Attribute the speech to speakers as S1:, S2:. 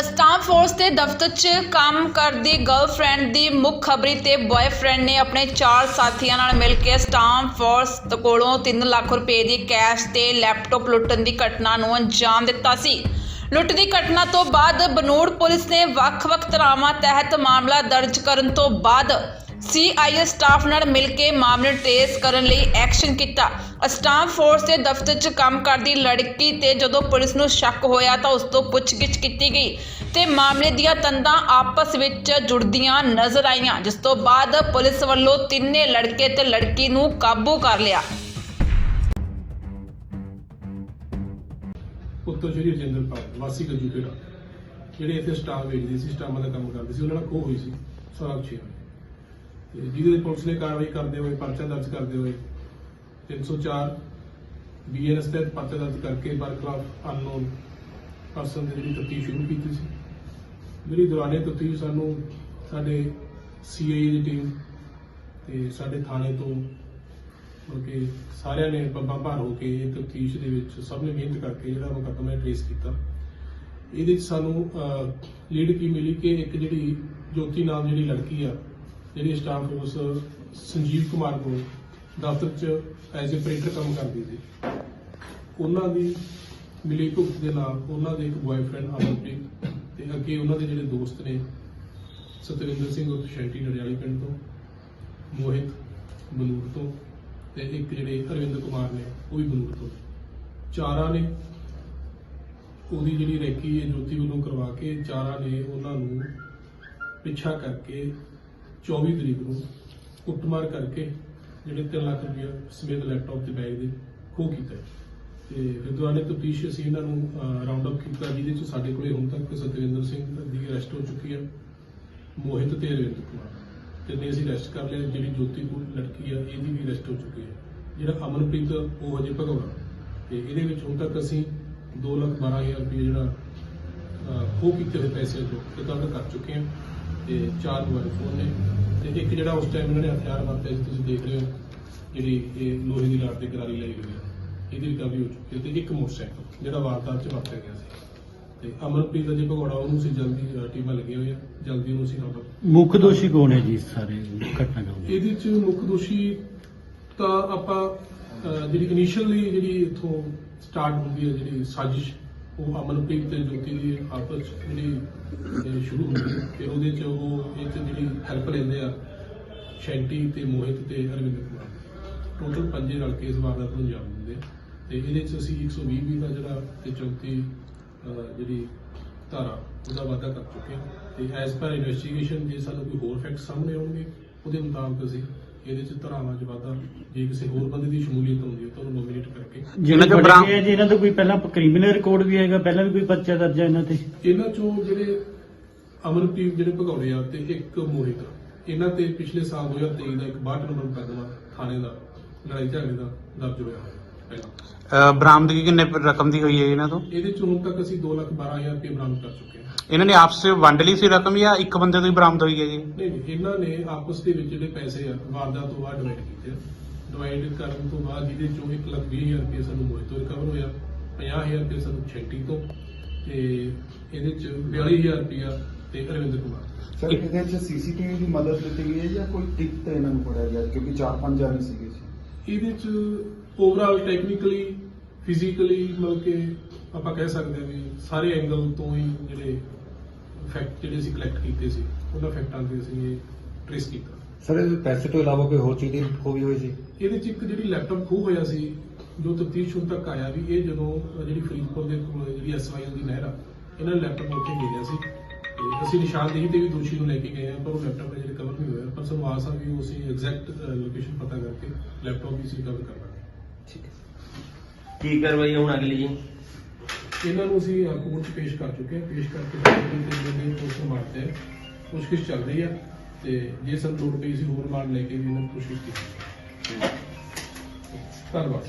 S1: ਅਸਟਾਮ force ਦੇ ਦਫ਼ਤਰ 'ਚ ਕੰਮ ਕਰਦੀ ਗਰਲਫ੍ਰੈਂਡ ਦੀ ਮੁੱਖ ਖਬਰੀ ਤੇ ਬॉयਫ੍ਰੈਂਡ ਨੇ ਆਪਣੇ ਚਾਰ ਸਾਥੀਆਂ ਨਾਲ ਮਿਲ ਕੇ ਅਸਟਾਮ ਫੋਰਸ ਕੋਲੋਂ 3 ਲੱਖ ਰੁਪਏ ਦੀ ਕੈਸ਼ ਤੇ ਲੈਪਟਾਪ ਲੁੱਟਣ ਦੀ ਘਟਨਾ ਨੂੰ ਅੰਜਾਮ ਦਿੱਤਾ ਸੀ। ਲੁੱਟ ਦੀ ਘਟਨਾ ਤੋਂ ਬਾਅਦ ਬਨੂੜ ਪੁਲਿਸ ਨੇ ਵੱਖ-ਵੱਖ ਧਾਰਾਵਾਂ ਤਹਿਤ ਮਾਮਲਾ ਦਰਜ ਕਰਨ ਤੋਂ ਬਾਅਦ ਸੀਆਈਏ ਸਟਾਫ ਨਾਲ ਮਿਲ ਕੇ ਮਾਮਲੇ ਟ੍ਰੇਸ ਕਰਨ ਲਈ ਐਕਸ਼ਨ ਕੀਤਾ। ਸਟਾਫ ਫੋਰਸ ਦੇ ਦਫ਼ਤਰ 'ਚ ਕੰਮ ਕਰਦੀ ਲੜਕੀ ਤੇ ਜਦੋਂ ਪੁਲਿਸ ਨੂੰ ਸ਼ੱਕ ਹੋਇਆ ਤਾਂ ਉਸ ਤੋਂ ਪੁੱਛਗਿੱਛ ਕੀਤੀ ਗਈ ਤੇ ਮਾਮਲੇ ਦੀਆਂ ਤੰਦਾਂ ਆਪਸ ਵਿੱਚ ਜੁੜਦੀਆਂ ਨਜ਼ਰ ਆਈਆਂ, ਜਿਸ ਤੋਂ ਬਾਅਦ ਪੁਲਿਸ ਵੱਲੋਂ ਤਿੰਨੇ ਲੜਕੇ ਤੇ ਲੜਕੀ ਨੂੰ ਕਾਬੂ ਕਰ ਲਿਆ।
S2: ਪੁੱਤਰ ਸ਼੍ਰੀ ਰਜਿੰਦਰ ਵਾਸੀ ਗੱਜੂਪੇੜਾ ਜਿਹੜੇ ਇੱਥੇ ਸਟਾਫ ਵੇਚਦੇ ਸੀ, ਸਟਾਫਾਂ ਦਾ ਕੰਮ ਕਰਦੇ ਸੀ, ਉਹਨਾਂ ਨਾਲ ਖੋਹ ਹੋਈ ਸੀ ਸਰਾਬ ਛੇ ਜਿਹਦੇ ਪੁਲਿਸ ਨੇ ਕਾਰਵਾਈ ਕਰਦੇ ਹੋਏ ਪਰਚਾ ਦਰਜ ਕਰਦੇ ਹੋਏ 304 ਬੀਐਨਐਸ ਤਹਿਤ ਪਰਚਾ ਦਰਜ ਕਰਕੇ ਬਰਖਲਾਫ ਅਨਨੋਨ ਪਰਸਨ ਦੀ ਜਿਹੜੀ ਤਫਤੀਸ਼ ਸ਼ੁਰੂ ਕੀਤੀ ਸੀ। ਜਿਹੜੀ ਦੌਰਾਨੇ ਤਫਤੀਸ਼ ਸਾਨੂੰ ਸਾਡੇ ਸੀਆਈਏ ਦੀ ਟੀਮ ਤੇ ਸਾਡੇ ਥਾਣੇ ਤੋਂ ਕਿਉਂਕਿ ਸਾਰਿਆਂ ਨੇ ਬੱਬਾ ਭਾਰ ਹੋ ਕੇ ਇਹ ਤਫਤੀਸ਼ ਦੇ ਵਿੱਚ ਸਭ ਨੇ ਮਿਹਨਤ ਕਰਕੇ ਜਿਹੜਾ ਮੁਕੱਦਮਾ ਟ੍ਰੇਸ ਕੀਤਾ। ਇਹਦੇ ਵਿੱਚ ਸਾਨੂੰ ਲੀਡ ਕੀ ਮਿਲੀ ਕਿ ਇੱਕ ਜਿਹੜੀ ਜੋਤੀ ਨਾਮ ਜਿਹੜੀ ਲੜਕੀ ਆ ਜਿਹੜੀ ਸਟਾਫ ਉਸ ਸੰਜੀਵ ਕੁਮਾਰ ਕੋਲ ਦਫ਼ਤਰ 'ਚ ਐਜ਼ ਅ ਆਪਰੇਟਰ ਕੰਮ ਕਰਦੀ ਸੀ। ਉਹਨਾਂ ਦੀ ਮਿਲੀ ਭੁਗਤ ਦੇ ਨਾਲ ਉਹਨਾਂ ਦੇ ਇੱਕ ਬॉयਫ੍ਰੈਂਡ ਅਮਨਪ੍ਰੀਤ ਤੇ ਅੱਗੇ ਉਹਨਾਂ ਦੇ ਜਿਹੜੇ ਦੋਸਤ ਨੇ ਸਤਵਿੰਦਰ ਸਿੰਘ ਉਰਫ ਸ਼ੈਂਟੀ ਨੜਿਆਲੀ ਪਿੰਡ ਤੋਂ, ਮੋਹਿਤ ਬਨੂਰ ਤੋਂ ਤੇ ਇੱਕ ਜਿਹੜੇ ਅਰਵਿੰਦ ਕੁਮਾਰ ਨੇ ਉਹ ਵੀ ਬਨੂਰ ਤੋਂ। ਚਾਰਾਂ ਨੇ ਉਹਦੀ ਜਿਹੜੀ ਰੈਕੀ ਹੈ ਜੋਤੀ ਵੱਲੋਂ ਕਰਵਾ ਕੇ ਚਾਰਾਂ ਨੇ ਉਹਨਾਂ ਨੂੰ ਪਿੱਛਾ ਕਰਕੇ 24 ਤਰੀਕ ਨੂੰ ਕੁੱਟਮਾਰ ਕਰਕੇ ਜਿਹੜੇ 3 ਲੱਖ ਰੁਪਏ ਸਮੇਤ ਲੈਪਟਾਪ ਤੇ ਬੈਗ ਦੇ ਖੋਹ ਕੀਤਾ ਹੈ। ਤੇ ਫਿਰ ਦੁਆਲੇ ਅਸੀਂ ਇਹਨਾਂ ਨੂੰ ਰਾਉਂਡ ਅਪ ਕੀਤਾ ਜਿਹਦੇ ਚ ਸਾਡੇ ਕੋਲੇ ਹੁਣ ਤੱਕ ਸਤਵਿੰਦਰ ਸਿੰਘ ਦੀ ਅਰੈਸਟ ਹੋ ਚੁੱਕੀ ਹੈ ਮੋਹਿਤ ਤੇ ਰਵਿੰਦਰ ਕੁਮਾਰ। ਤਿੰਨੇ ਅਸੀਂ ਅਰੈਸਟ ਕਰ ਲਿਆ ਜਿਹੜੀ ਜੋਤੀ ਕੋਲ ਲੜਕੀ ਆ ਇਹਦੀ ਵੀ ਅਰੈਸਟ ਹੋ ਚੁੱਕੀ ਹੈ ਜਿਹੜਾ ਅਮਨਪ੍ਰੀਤ ਉਹ ਹਜੇ ਭਗੌੜਾ। ਤੇ ਇਹਦੇ ਵਿੱਚ ਹੁਣ ਤੱਕ ਅਸੀਂ 2 ਲੱਖ 12000 ਰੁਪਏ ਜਿਹੜਾ ਅਹ, ਖੋਹ ਕੀਤੇ ਹੋਏ ਪੈਸੇ ਤੋਂ ਰਿਕਵਰ ਕਰ ਚੁੱਕੇ ਹਾਂ ਤੇ ਚਾਰ ਮੋਬਾਈਲ ਫੋਨ ਨੇ। ਤੇ ਇੱਕ ਜਿਹੜਾ ਉਸ ਟਾਈਮ ਇਹਨਾਂ ਨੇ ਹਥਿਆਰ ਵਰਤਿਆ ਸੀ ਤੁਸੀਂ ਦੇਖ ਰਹੇ ਹੋ ਜਿਹੜੀ ਇਹ ਲੋਹੇ ਦੀ ਰਾਡ ਤੇ ਕਰਾਰੀ ਲਈ ਹੋਈ ਹੈ। ਇਹਦੀ ਰਿਕਵਰੀ ਹੋ ਚੁੱਕੀ ਹੈ ਤੇ ਇੱਕ ਮੋਟਰਸਾਈਕਲ ਜਿਹੜਾ ਵਾਰਦਾਤ 'ਚ ਵਰਤਿਆ ਗਿਆ ਸੀ। ਤੇ ਅਮਰਪ੍ਰੀਤ ਦਾ ਜੇ ਭਗੌੜਾ ਉਹਨੂੰ ਸੀ ਜਲਦੀ ਟੀਮਾਂ ਲੱਗੀਆਂ ਹੋਈਆਂ ਜਲਦੀ ਉਹਨੂੰ ਸੀ ਨੰਬਰ
S3: ਮੁੱਖ ਦੋਸ਼ੀ ਕੌਣ ਹੈ ਜੀ ਇਸ ਸਾਰੇ ਘਟਨਾਕ੍ਰਮ ਦੇ
S2: ਇਹਦੇ ਚ ਮੁੱਖ ਦੋਸ਼ੀ ਤਾਂ ਆਪਾਂ ਜਿਹੜੀ ਇਨੀਸ਼ੀਅਲੀ ਜਿਹੜੀ ਇਥੋਂ ਸਟਾਰਟ ਹੁੰਦੀ ਹੈ ਜਿਹੜੀ ਸਾਜ਼ਿਸ਼ ਉਹ ਅਮਨਪ੍ਰੀਤ ਤੇ ਜੋਤੀ ਦੀ ਆਪਸ ਜਿਹੜੀ ਸ਼ੁਰੂ ਹੁੰਦੀ ਹੈ ਉਹਦੇ ਚ ਉਹ ਇਹ 'ਚ ਜਿਹੜੀ ਹੈਲਪ ਲੈਂਦੇ ਆ ਸ਼ੈਂਟੀ ਤੇ ਮੋਹਿਤ ਤੇ ਅਰਵਿੰਦ ਕੁਮਾਰ। ਟੋਟਲ ਪੰਜੇ ਰਲ ਕੇ ਇਸ ਵਾਰਦਾਤ ਨੂੰ ਅੰਜਾਮ ਦਿੰਦੇ ਆ। ਤੇ ਇਹਦੇ ਚ ਅਸੀਂ 120 ਵੀ ਦਾ ਜਿਹੜਾ ਤੇ 34 ਜਿਹੜੀ ਧਾਰਾ, ਉਹਦਾ ਵਾਅਦਾ ਕਰ ਚੁੱਕੇ ਹਾਂ। ਤੇ ਐਸ ਪਰ ਇਨਵੈਸਟੀਗੇਸ਼ਨ ਜੇ ਸਾਨੂੰ ਕੋਈ ਹੋਰ ਫੈਕਟ ਸਾਹਮਣੇ ਆਉਣਗੇ, ਉਹਦੇ ਮੁਤਾਬਕ ਅਸੀਂ ਇਹਦੇ ਚ ਧਾਰਾਵਾਂ 'ਚ ਵਾਧਾ ਜੇ ਕਿਸੇ ਹੋਰ ਬੰਦੇ ਦੀ ਸ਼ਮੂਲੀਅਤ ਹੁੰਦੀ ਹੈ ਤਾਂ ਉਹਨੂੰ ਨੋਮੀਨੇਟ ਕਰਕੇ।
S3: ਜਿਹੜੇ
S4: ਚੋਂ
S3: ਬੜੇ ਹੈ ਜੀ ਇਹਨਾਂ ਦਾ ਕੋਈ ਪਹਿਲਾਂ ਕ੍ਰਿਮੀਨਲ ਰਿਕਾਰਡ ਵੀ ਹੈਗਾ ਪਹਿਲਾਂ ਵੀ ਕੋਈ ਪਰਚਾ ਦਰਜ ਹੈ ਇਹਨਾਂ ਤੇ?
S2: ਇਹਨਾਂ ਚੋਂ ਜਿਹੜੇ ਅਮਰਪ੍ਰੀਤ ਜਿਹੜੇ ਭਗੌੜੇ ਆ ਤੇ ਇੱਕ ਮੋਹਿਤ ਇਹਨਾਂ ਤੇ ਪਿਛਲੇ ਸਾਲ 2023 ਦਾ ਇੱਕ 62 ਨੰਬਰ ਮੁਕੱਦਮਾ ਥਾਣੇ ਦਾ ਲੜਾਈ ਝਗੜੇ ਦਾ ਦਰਜ ਹੋਇਆ ਹੋਇਆ।
S4: ਅਹ ਬਰਾਮਦਗੀ ਕਿੰਨੇ ਰਕਮ ਦੀ ਹੋਈ ਹੈ ਇਹਨਾਂ ਤੋਂ?
S2: ਇਹਦੇ ਚ ਹੁਣ ਤੱਕ ਅਸੀਂ 2 ਲੱਖ 12000 ਰੁਪਏ ਬਰਾਮਦ ਕਰ ਚੁੱਕੇ ਹਾਂ।
S4: ਇਹਨਾਂ ਨੇ ਆਪਸ ਵਿੱਚ ਵੰਡ ਲਈ ਸੀ ਰਕਮ ਜਾਂ ਇੱਕ ਬੰਦੇ ਤੋਂ ਹੀ ਬਰਾਮਦ ਹੋਈ ਹੈ ਜੀ?
S2: ਨਹੀਂ ਨਹੀਂ ਇਹਨਾਂ ਨੇ ਆਪਸ ਦੇ ਵਿੱਚ ਜਿਹੜੇ ਪੈਸੇ ਆ ਵਾਰਦਾਤ ਤੋਂ ਬਾਅਦ ਡਿਵਾਈਡ ਕੀਤੇ ਡਿਵਾਈਡ ਕਰਨ ਤੋਂ ਬਾਅਦ ਜਿਹਦੇ ਚੋਂ 1 ਲੱਖ 20000 ਰੁਪਏ ਸਾਨੂੰ ਮੋਹਿਤ ਤੋਂ ਰਿਕਵਰ ਹੋਇਆ 50000 ਰੁਪਏ ਸਾਨੂੰ ਛੇਟੀ ਤੋਂ ਤੇ ਇਹਦੇ ਚ 42000 ਰੁਪਇਆ ਤੇ ਅਰਵਿੰਦ ਕੁਮਾਰ।
S5: ਸਰ ਇਹਦੇ ਵਿੱਚ ਸੀਸੀਟੀਵੀ ਦੀ ਮਦਦ ਲਿੱਤੀ ਗਈ ਹੈ ਜਾਂ ਕੋਈ ਟਿਕ ਤੇ ਇਹਨਾਂ ਨੂੰ ਫੜਿਆ ਗਿਆ? ਕਿਉਂਕਿ ਚਾਰ ਪੰਜ ਜਾਣੇ ਸੀਗੇ ਜੀ।
S2: ਇਹਦੇ ਚ ਓਵਰਆਲ ਟੈਕਨੀਕਲੀ ਫਿਜ਼ੀਕਲੀ ਮਤਲਬ ਕਿ ਆਪਾਂ ਕਹਿ ਸਕਦੇ ਹਾਂ ਵੀ ਸਾਰੇ ਐਂਗਲ ਤੋਂ ਹੀ ਜਿਹੜੇ ਫੈਕਟ ਜਿਹੜੇ ਅਸੀਂ ਕਲੈਕਟ ਕੀਤੇ ਸੀ ਉਹਨਾਂ ਫੈਕਟਾਂ ਦੇ ਅਸੀਂ ਇਹ ਟ੍ਰੇਸ ਕੀਤਾ।
S6: ਸਰ ਇਹ ਪੈਸੇ ਤੋਂ ਇਲਾਵਾ ਕੋਈ ਹੋਰ ਚੀਜ਼ ਦੀ ਖੋਈ ਹੋਈ ਸੀ?
S2: ਇਹਦੇ ਚ ਇੱਕ ਜਿਹੜੀ ਲੈਪਟਾਪ ਖੋਹ ਹੋਇਆ ਸੀ ਜੋ ਤਫਤੀਸ਼ ਹੁਣ ਤੱਕ ਆਇਆ ਵੀ ਇਹ ਜਦੋਂ ਜਿਹੜੀ ਫਰੀਦਕੋਟ ਦੇ ਕੋਲ ਜਿਹੜੀ ਐਸਵਾਈਐਲ ਦੀ ਨਹਿਰ ਆ ਇਹਨਾਂ ਨੇ ਲੈਪਟਾਪ ਉੱਥੇ ਮਿਲਿਆ ਸੀ। ਤੇ ਅਸੀਂ ਨਿਸ਼ਾਨਦੇਹੀ ਤੇ ਵੀ ਦੋਸ਼ੀ ਨੂੰ ਲੈ ਕੇ ਗਏ ਆ ਪਰ ਉਹ ਲੈਪਟਾਪ ਅਜੇ ਰਿਕਵਰ ਨਹੀਂ ਹੋਇਆ। ਪਰ ਸਾਨੂੰ ਆਸ ਆ ਵੀ ਉਹ ਅਸੀਂ ਐਗਜ਼ੈਕਟ ਲੋਕੇਸ਼ਨ ਪਤਾ ਕਰਕੇ ਲੈਪਟਾਪ ਵੀ ਅਸੀਂ ਰਿਕਵਰ
S7: ਕੀ ਕਾਰਵਾਈ ਹੁਣ ਅਗਲੀ ਜੀ?
S2: ਇਹਨਾਂ ਨੂੰ ਅਸੀਂ ਕੋਰਟ 'ਚ ਪੇਸ਼ ਕਰ ਚੁੱਕੇ ਹਾਂ। ਪੇਸ਼ ਕਰਕੇ ਸਾਡੇ ਤੇ ਜਿਹੜੇ ਪੋਸਟ ਮਾਰਤੇ ਹੈ ਪੁੱਛਗਿੱਛ ਚੱਲ ਰਹੀ ਹੈ ਤੇ ਜੇ ਸਾਨੂੰ ਲੋੜ ਪਈ ਸੀ ਹੋਰ ਮਾਰ ਲੈ ਕੇ ਵੀ ਇਹਨਾਂ ਪੁੱਛਗਿੱਛ ਕੀਤੀ। ਧੰਨਵਾਦ।